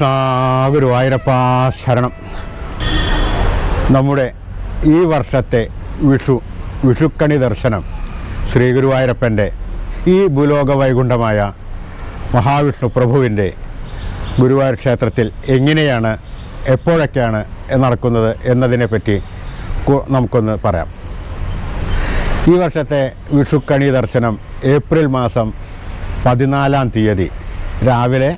കൃഷ്ണ ഗുരുവായൂരപ്പ ശരണം. നമ്മുടെ ഈ വർഷത്തെ വിഷു വിഷുക്കണി ദർശനം ശ്രീ ഗുരുവായൂരപ്പന്റെ ഈ ഭൂലോക വൈകുണ്ഠമായ മഹാവിഷ്ണു പ്രഭുവിന്റെ ഗുരുവായൂർ ക്ഷേത്രത്തിൽ എങ്ങനെയാണ് എപ്പോഴൊക്കെയാണ് നടക്കുന്നത് എന്നതിനെപ്പറ്റി നമുക്കൊന്ന് പറയാം. ഈ വർഷത്തെ വിഷുക്കണി ദർശനം ഏപ്രിൽ മാസം പതിനാലാം തീയതി രാവിലെ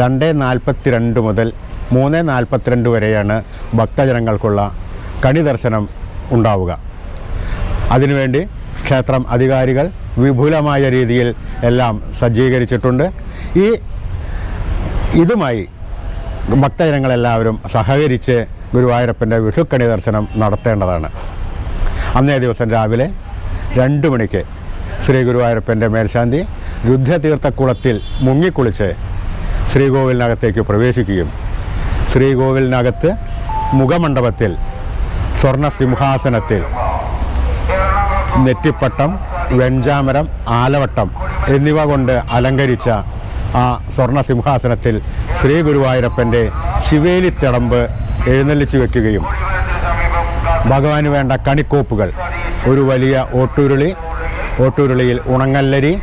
രണ്ട് നാൽപ്പത്തിരണ്ട് മുതൽ മൂന്ന് നാൽപ്പത്തിരണ്ട് വരെയാണ് ഭക്തജനങ്ങൾക്കുള്ള കണി ദർശനം ഉണ്ടാവുക. അതിനുവേണ്ടി ക്ഷേത്രം അധികാരികൾ വിപുലമായ രീതിയിൽ എല്ലാം സജ്ജീകരിച്ചിട്ടുണ്ട്. ഈ ഇതുമായി ഭക്തജനങ്ങളെല്ലാവരും സഹകരിച്ച് ഗുരുവായൂരപ്പന്റെ വിഷുക്കണി ദർശനം നടത്തേണ്ടതാണ്. അന്നേ ദിവസം രാവിലെ രണ്ട് മണിക്ക് ശ്രീ ഗുരുവായൂരപ്പന്റെ മേൽശാന്തി രുദ്രതീർത്ഥക്കുളത്തിൽ മുങ്ങിക്കുളിച്ച് ശ്രീകോവിലിനകത്തേക്ക് പ്രവേശിക്കുകയും ശ്രീകോവിലിനകത്ത് മുഖമണ്ഡപത്തിൽ സ്വർണ സിംഹാസനത്തിൽ നെറ്റിപ്പട്ടം വെഞ്ചാമരം ആലവട്ടം എന്നിവ കൊണ്ട് അലങ്കരിച്ച ആ സ്വർണ സിംഹാസനത്തിൽ ശ്രീ ഗുരുവായൂരപ്പന്റെ ശിവേലിത്തിടമ്പ് എഴുന്നള്ളിച്ചു വെക്കുകയും ഭഗവാന് വേണ്ട കണിക്കോപ്പുകൾ ഒരു വലിയ ഓട്ടുരുളി ഓട്ടുരുളിയിൽ ഉണങ്ങല്ലരി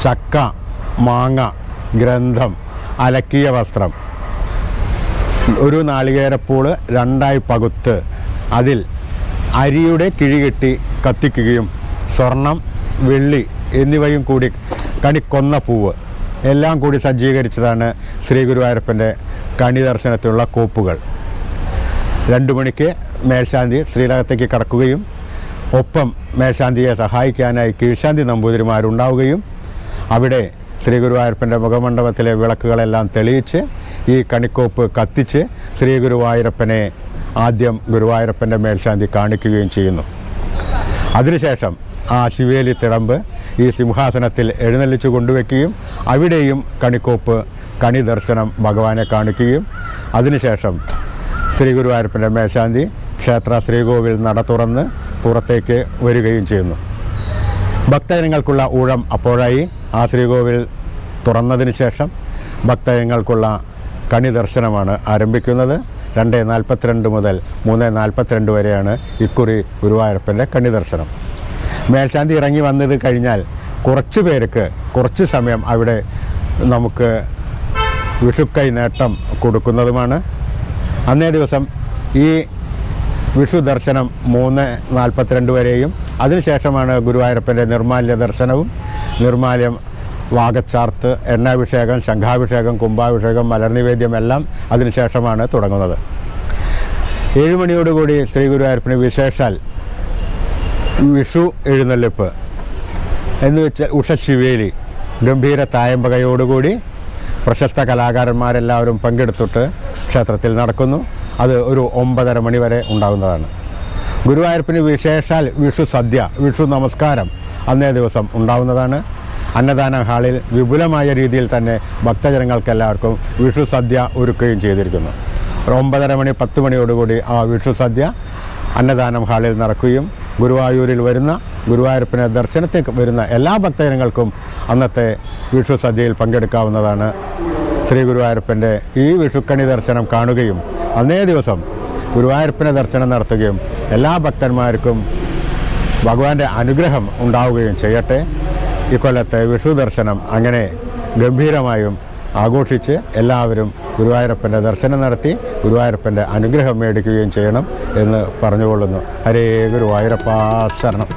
ചക്ക മാങ്ങ ഗ്രന്ഥം അലക്കിയ വസ്ത്രം. ഒരു നാളികേരപ്പൂൾ രണ്ടായി പകുത്ത്. അതിൽ അരിയുടെ കിഴികെട്ടി കത്തിക്കുകയും സ്വർണം വെള്ളി എന്നിവയും കൂടി കണിക്കൊന്ന പൂവ്. എല്ലാം കൂടി സജ്ജീകരിച്ചതാണ് ശ്രീ ഗുരുവായൂരപ്പന്റെ കണി ദർശനത്തിലുള്ള കോപ്പുകൾ. രണ്ടു മണിക്ക് മേൽശാന്തി ശ്രീലകത്തേക്ക് കടക്കുകയും ഒപ്പം മേൽശാന്തിയെ സഹായിക്കാനായി കീഴ്ശാന്തി നമ്പൂതിരിമാരുണ്ടാവുകയും അവിടെ ശ്രീ ഗുരുവായൂരപ്പന്റെ മുഖമണ്ഡപത്തിലെ വിളക്കുകളെല്ലാം തെളിയിച്ച് ഈ കണിക്കോപ്പ് കത്തിച്ച് ശ്രീ ഗുരുവായൂരപ്പനെ ആദ്യം ഗുരുവായൂരപ്പന്റെ മേൽശാന്തി കാണിക്കുകയും ചെയ്യുന്നു. അതിനുശേഷം ആ ശിവേലി തിടമ്പ് ഈ സിംഹാസനത്തിൽ എഴുന്നള്ളിച്ചു കൊണ്ടുവയ്ക്കുകയും അവിടെയും കണിക്കോപ്പ് കണി ദർശനം ഭഗവാനെ കാണിക്കുകയും. അതിനുശേഷം ശ്രീ ഗുരുവായൂരപ്പന്റെ മേൽശാന്തി ക്ഷേത്ര ശ്രീകോവിൽ നട തുറന്ന് പുറത്തേക്ക് വരികയും ചെയ്യുന്നു. ഭക്തജനങ്ങൾക്കുള്ള ഊഴം അപ്പോഴായി ആ ശ്രീകോവിൽ തുറന്നതിന് ശേഷം ഭക്തജനങ്ങൾക്കുള്ള കണി ദർശനമാണ് ആരംഭിക്കുന്നത്. രണ്ട് നാൽപ്പത്തിരണ്ട് മുതൽ മൂന്ന് നാൽപ്പത്തിരണ്ട് വരെയാണ് ഇക്കുറി ഗുരുവായൂരപ്പന്റെ കണി ദർശനം. മേൽശാന്തി ഇറങ്ങി വന്നത് കഴിഞ്ഞാൽ കുറച്ച് പേർക്ക് കുറച്ച് സമയം അവിടെ നമുക്ക് വിഷുക്കൈ നേട്ടം കൊടുക്കുന്നതുമാണ്. അന്നേ ദിവസം ഈ വിഷു ദർശനം മൂന്ന് നാൽപ്പത്തിരണ്ട് വരെയും അതിനുശേഷമാണ് ഗുരുവായൂരപ്പന്റെ നിർമാല്യ ദർശനവും നിർമാല്യം വാഗച്ചാർത്ത് എണ്ണാഭിഷേകം ശംഖാഭിഷേകം കുംഭാഭിഷേകം മലർനിവേദ്യം എല്ലാം അതിനുശേഷമാണ് തുടങ്ങുന്നത്. ഏഴുമണിയോടുകൂടി ശ്രീ ഗുരുവായൂരപ്പന് വിശേഷാൽ വിഷു എഴുന്നള്ളിപ്പ് എന്ന് വെച്ചാൽ ഉഷശിവേലി ഗംഭീര തായമ്പകയോടുകൂടി പ്രശസ്ത കലാകാരന്മാരെല്ലാവരും പങ്കെടുത്തിട്ട് ക്ഷേത്രത്തിൽ നടക്കുന്നു. അത് ഒരു ഒമ്പതര മണി വരെ ഉണ്ടാകുന്നതാണ്. ഗുരുവായൂരപ്പന് വിശേഷാൽ വിഷു സദ്യ വിഷു നമസ്കാരം അന്നേ ദിവസം ഉണ്ടാവുന്നതാണ്. അന്നദാന ഹാളിൽ വിപുലമായ രീതിയിൽ തന്നെ ഭക്തജനങ്ങൾക്ക് എല്ലാവർക്കും വിഷു സദ്യ ഒരുക്കുകയും ചെയ്തിരിക്കുന്നു. ഒമ്പതര മണി പത്ത് മണിയോടുകൂടി ആ വിഷു സദ്യ അന്നദാനം ഹാളിൽ നടക്കുകയും ഗുരുവായൂരിൽ വരുന്ന ഗുരുവായൂരപ്പനെ ദർശനത്തിൽ വരുന്ന എല്ലാ ഭക്തജനങ്ങൾക്കും അന്നത്തെ വിഷു സദ്യയിൽ പങ്കെടുക്കാവുന്നതാണ്. ശ്രീ ഗുരുവായൂരപ്പന്റെ ഈ വിഷുക്കണി ദർശനം കാണുകയും അന്നേ ദിവസം ഗുരുവായൂരപ്പനെ ദർശനം നടത്തുകയും എല്ലാ ഭക്തന്മാർക്കും ഭഗവാന്റെ അനുഗ്രഹം ഉണ്ടാവുകയും ചെയ്യട്ടെ. ഇക്കൊല്ലത്തെ വിഷു ദർശനം അങ്ങനെ ഗംഭീരമായും ആഘോഷിച്ച് എല്ലാവരും ഗുരുവായൂരപ്പന്റെ ദർശനം നടത്തി ഗുരുവായൂരപ്പന്റെ അനുഗ്രഹം മേടിക്കുകയും ചെയ്യണം എന്ന് പറഞ്ഞുകൊള്ളുന്നു. ഹരേ ഗുരുവായൂരപ്പാ ശരണം.